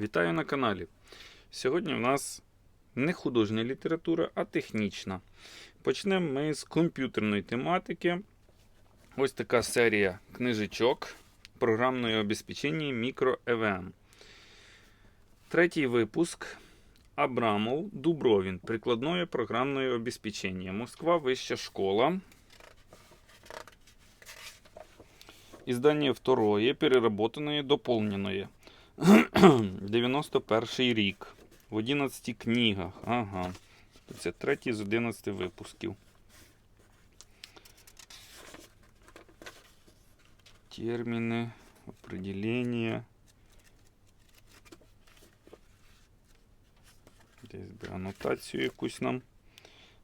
Вітаю на каналі. Сьогодні в нас не художня література, а технічна. Почнемо ми з комп'ютерної тематики. Ось така серія книжечок програмної обезпечення мікро-ЕВМ. Третій випуск Абрамов Дубровін. Прикладное програмное обеспечение. Москва Вища школа. Издание второе, переработанное, дополненное. 91 рік. В 11 книгах. Ага. Це третій з 11 випусків. Терміни, определення. Десь би анотацію якусь нам.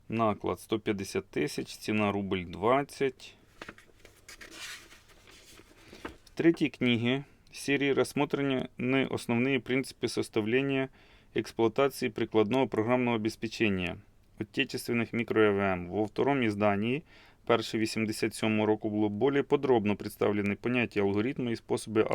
Наклад 150 тисяч, ціна рубль 20. В третій книге серии рассмотрены основные принципы составления и эксплуатации прикладного программного обеспечения отечественных микро-ЭВМ. Во втором издании, перше 87 року, було более подробно представлены понятия алгоритма и способы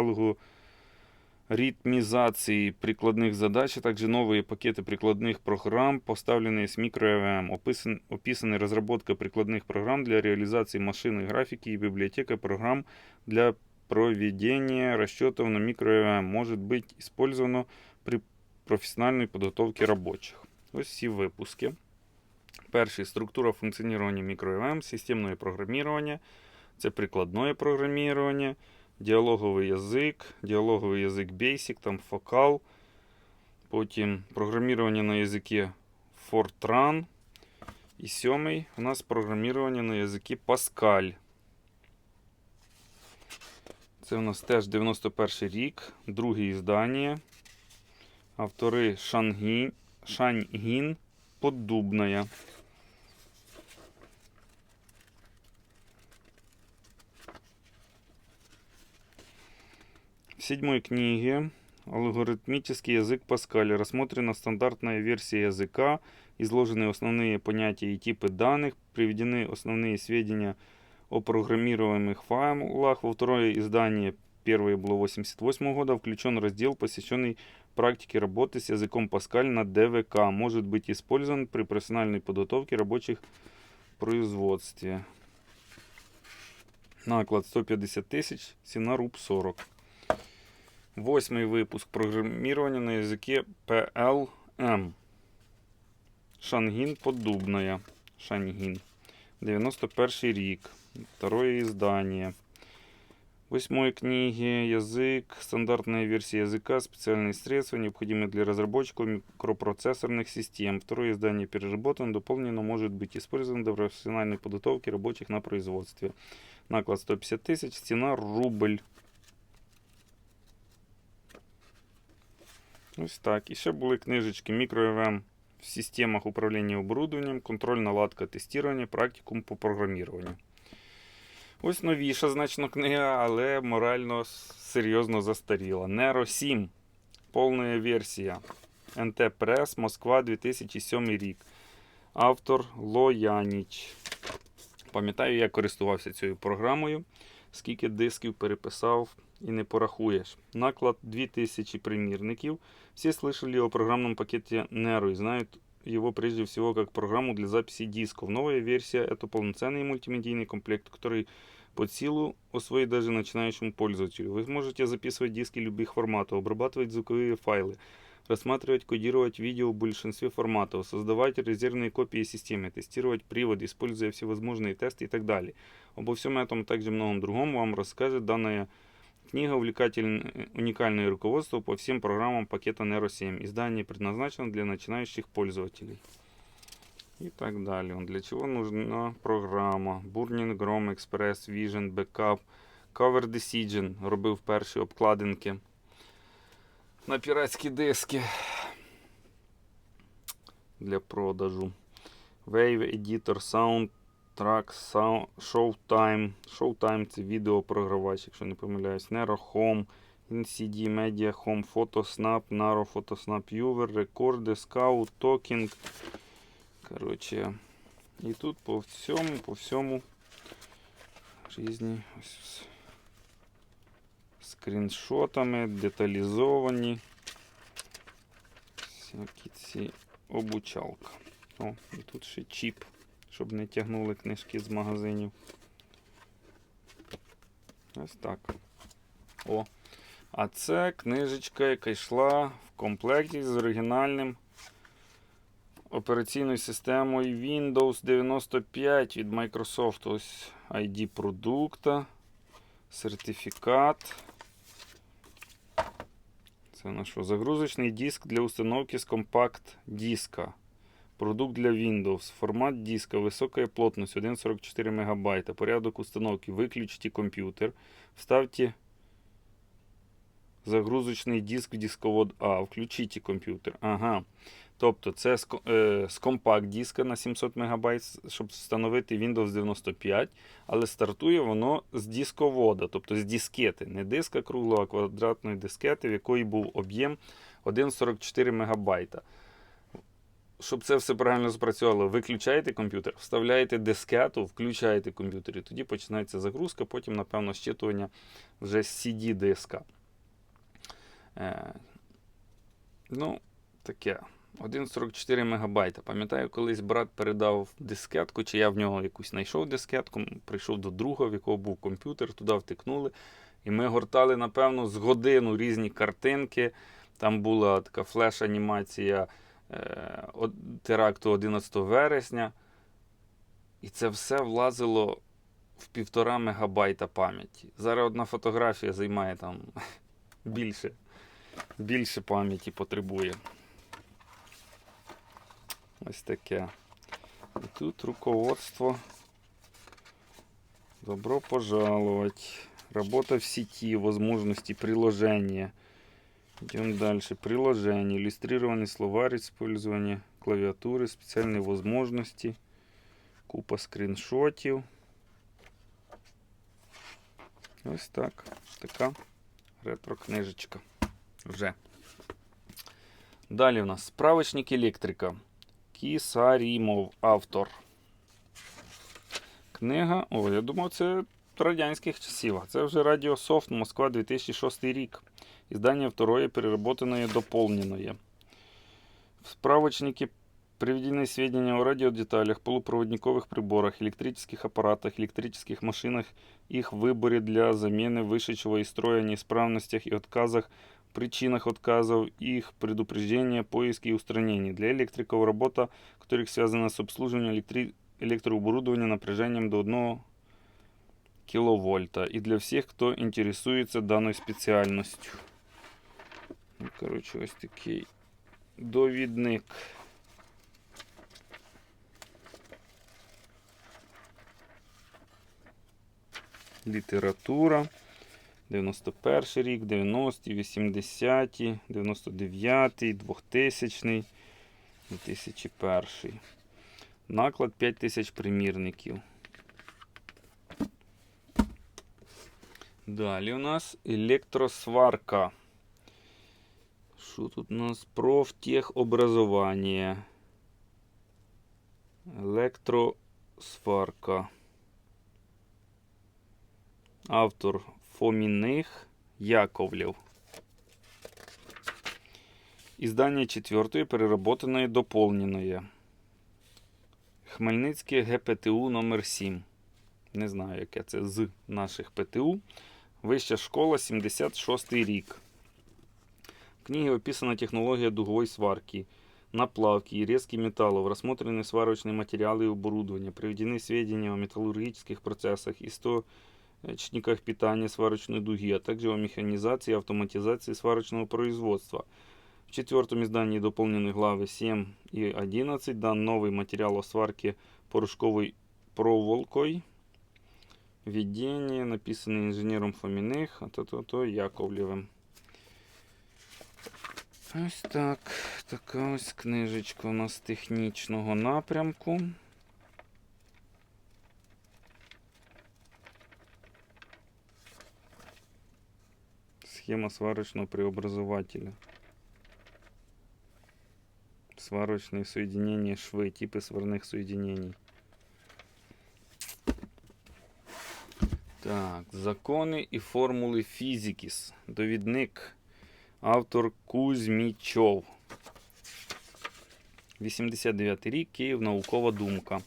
алгоритмизации прикладных задач, а также новые пакеты прикладных программ, поставленные с микро-ЭВМ. Описан, описаны разработка прикладных программ для реализации машинной графики и библиотека программ для проведение расчетов на микро может быть использовано при професіональній підготовці робочих. Ось всі випуски. Перший структура функціонування мікро системне програмування, це прикладне програмування, діалоговий язик, діалоговий язик Basic, там Focal, потім програмування на язикі Fortran. І сьомий у нас програмування на язикі Pascal. Це у нас теж 91 рік, друге іздання. Автори Шангін, Шаньгін Поддубная. В седьмой книге алгоритмический язык Паскаля. Рассмотрена стандартная версия языка, изложены основные понятия и типы данных, приведены основные сведения о программируемых файлах. Во второе издание, первое было 88 года, включен раздел, посвященный практике работы с языком Pascal на ДВК. Может быть использован при профессиональной подготовке рабочих производстве. Наклад 150 тысяч, цена руб 40. Восьмий выпуск программирования на языке PLM. Шангін Поддубная. Шангін. 91 рік. Второе издание. Восьмой книги язык, стандартная версия языка, специальные средства, необходимые для разработчиков микропроцессорных систем. Второе издание переработано, дополнено, может быть использовано для профессиональной подготовки рабочих на производстве. Наклад 150 тысяч, цена рубль. Ось так. І ще були книжечки мікро в системах управління оборудованням, контроль, наладка, тестування, практикум по програмуванню. Ось новіша значно книга, але морально серйозно застаріла. Nero 7. Повна версія. НТ Прес, Москва 2007 рік. Автор Лояніч. Пам'ятаю, я користувався цією програмою. Скільки дисків переписав і не порахуєш. Наклад 2000 примірників. Все слышали о программном пакете Nero и знают его прежде всего как программу для записи дисков. Новая версия – это полноценный мультимедийный комплект, который под силу освоить даже начинающему пользователю. Вы сможете записывать диски любых форматов, обрабатывать звуковые файлы, рассматривать, кодировать видео в большинстве форматов, создавать резервные копии системы, тестировать приводы, используя всевозможные тесты и так далее. Обо всем этом и также многом другом вам расскажет данная Книга уникальное руководство по всем программам пакета Nero 7. Издание предназначено для начинающих пользователей. И так далее. Для чего нужна програма? Burning Chrome, Express, Vision, Backup, Cover Decision. Робив перші обкладинки на піратські диски для продажу. Wave Editor, Sound Track, Showtime. Showtime це відеопрогравач, якщо не помиляюсь. Nero Home, NCD Media Home, Photosnap, Naro Photosnap Viewer, рекорди, Scout, Talking. Коротше, і тут по всьому, по всьому різні ось, скріншотами, деталізовані. Всякі ці обучалка. О, і тут ще чіп, щоб не тягнули книжки з магазинів. Ось так. О. А це книжечка, яка йшла в комплекті з оригінальним операційною системою Windows 95 від Microsoft. Ось ID продукта, сертифікат. Це на що? Загрузочний диск для установки з компакт-диска. Продукт для Windows. Формат диска високої плотності 1,44 МБ. Порядок установки. Выключите компьютер. Вставьте загрузочний диск в дисковод А. Включите комп'ютер. Ага. Тобто це з, е, з компакт-диска на 700 МБ, щоб встановити Windows 95, але стартує воно з дисковода, тобто з дискети. Не диска круглого, а квадратної дискети, в якої був об'єм 1,44 МБ. Щоб це все правильно спрацювало, виключаєте комп'ютер, вставляєте дискету, включаєте комп'ютер, і тоді починається загрузка, потім, напевно, щитування вже з CD-диска. Е, ну, таке. 1,44 МБ. Пам'ятаю, колись брат передав дискетку, чи я в нього якусь знайшов дискетку, прийшов до друга, в якого був комп'ютер, туди втикнули. І ми гортали, напевно, з годину різні картинки. Там була така флеш-анімація теракту 11 вересня. І це все влазило в півтора мегабайта пам'яті. Зараз одна фотографія займає там більше, більше пам'яті потребує. Ось таке. І тут руководство. Добро пожаловать. Работа в сети, возможности, приложения. Идем дальше. Приложение, иллюстрированный словарь использования клавиатуры, специальные возможности, купа скріншотів. Ось так. Така ретро-книжечка. Вже. Далі у нас справочник електрика. Кісарімов, автор. Книга. О, я думав, це радянських часів. А Це вже Радіософт, Москва 2006 рік. Издание второе, переработанное, дополненное. В справочнике приведены сведения о радиодеталях, полупроводниковых приборах, электрических аппаратах, электрических машинах, их выборе для замены вышедшего из строя неисправностях и отказах, причинах отказов, их предупреждения, поиски и устранения. Для электриков работа, которых связана с обслуживанием электри... электрооборудования напряжением до 1 киловольта. И для всех, кто интересуется данной специальностью. Коротше, ось такий довідник. Література. 91 рік, 90-ті, 80-ті, 99-й, 2000 2001. Наклад 5000 примірників. Далі у нас електросварка. Що тут у нас? Профтехобразование. Електросварка. Автор Фоміних Яковлев. Издание четвертое, переработанное, дополненное. Хмельницьке ГПТУ номер 7 Не знаю, яке це з наших ПТУ. Вища школа, 76 рік В книге описана технология дуговой сварки, наплавки и резки металлов, рассмотрены сварочные материалы и оборудование, приведены сведения о металлургических процессах, источниках питания сварочной дуги, а также о механизации и автоматизации сварочного производства. В четвертом издании дополнены главы 7 и 11, дан новый материал о сварке порошковой проволокой, Введение, написане інженером Фоміних, а то-то-то Яковлєвим. Ось так. Така ось книжечка у нас технічного напрямку. Схема сварочного преобразователя. Сварочные соединения швы, типы сварных соединений. Так, закони і формули фізикіс. Довідник. Автор Кузьмічов. 89 рік, Київ, наукова думка.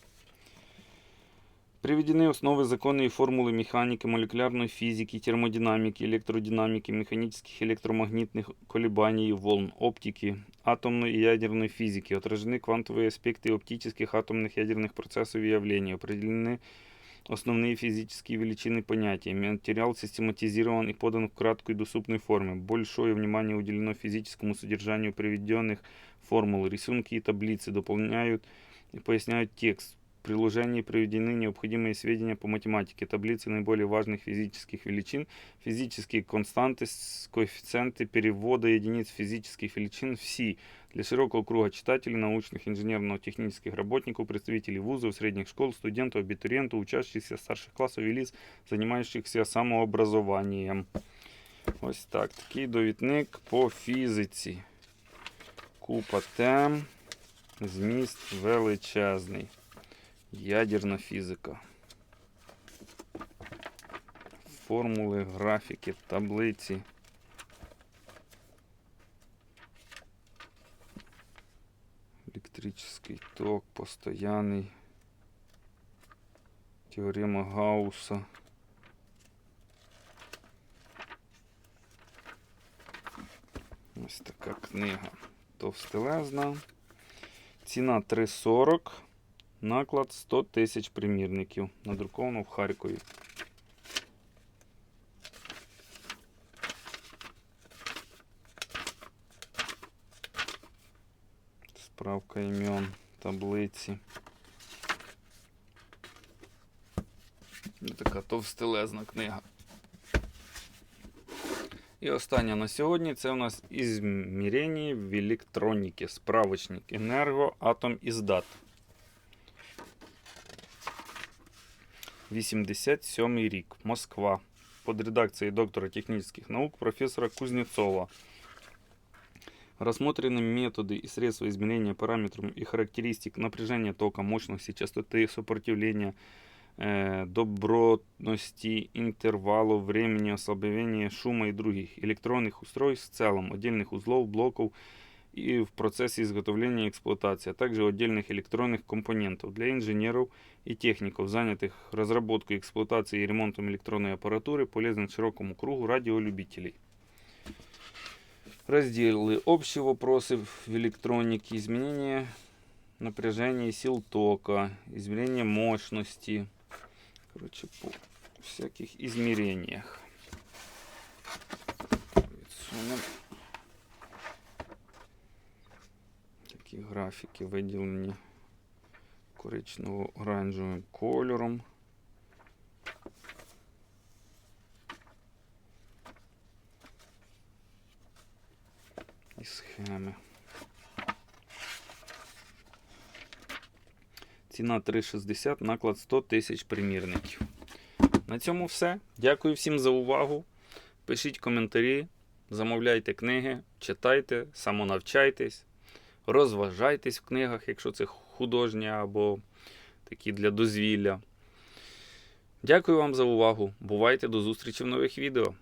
Приведены основы законы и формулы механики, молекулярной физики, термодинамики, электродинамики, механических электромагнитных колебаний, волн, оптики, атомной и ядерной физики. Отражены квантовые аспекты оптических атомных ядерных процессов и явлений. Определены основные физические величины понятия. Материал систематизирован и подан в краткой доступной форме. Большое внимание уделено физическому содержанию приведенных формул. Рисунки и таблицы дополняют и поясняют текст. В приложении приведены необходимые сведения по математике, таблицы наиболее важных физических величин, физические константы, с- коэффициенты перевода единиц физических величин ВСИ для широкого круга читателей, научных, инженерно-технических работников, представителей вузов, средних школ, студентов, абитуриентов, учащихся старших классов и лиц, занимающихся самообразованием. Ось так, такий довідник по фізиці. Купа тем, зміст величезний. Ядерна фізика. Формули, графіки, таблиці. Электрический ток, постоянный. Теорема Гаусса. Ось така книга. Товстелезна. Ціна 3,40. Наклад 100 тисяч примірників. Надруковано в Харкові. Справка імен, таблиці. Така товстелезна книга. І остання на сьогодні це у нас ізмірення в електроніки. Справочник Енерго Атом Іздат. 87 рік. Москва. Под редакцией доктора технических наук профессора Кузнецова. Рассмотрены методы и средства измерения параметров и характеристик напряжения тока, мощности, частоты сопротивления, э, добротности, интервалов, времени ослабления шума и других электронных устройств в целом, отдельных узлов, блоков и в процессе изготовления и эксплуатации, а также отдельных электронных компонентов для инженеров и техников, занятых разработкой, эксплуатацией и ремонтом электронной аппаратуры, полезен широкому кругу радиолюбителей. Разделы. Общие вопросы в электронике, изменение напряжения сил тока, измерение мощности. Короче, по всяких измерениях. Відсунемо. Графіки виділені коричнево-оранжевим кольором. І схеми. Ціна 3,60, наклад 100 тисяч примірників. На цьому все. Дякую всім за увагу. Пишіть коментарі, замовляйте книги, читайте, самонавчайтесь, розважайтесь в книгах, якщо це художня або такі для дозвілля. Дякую вам за увагу. Бувайте до зустрічі в нових відео.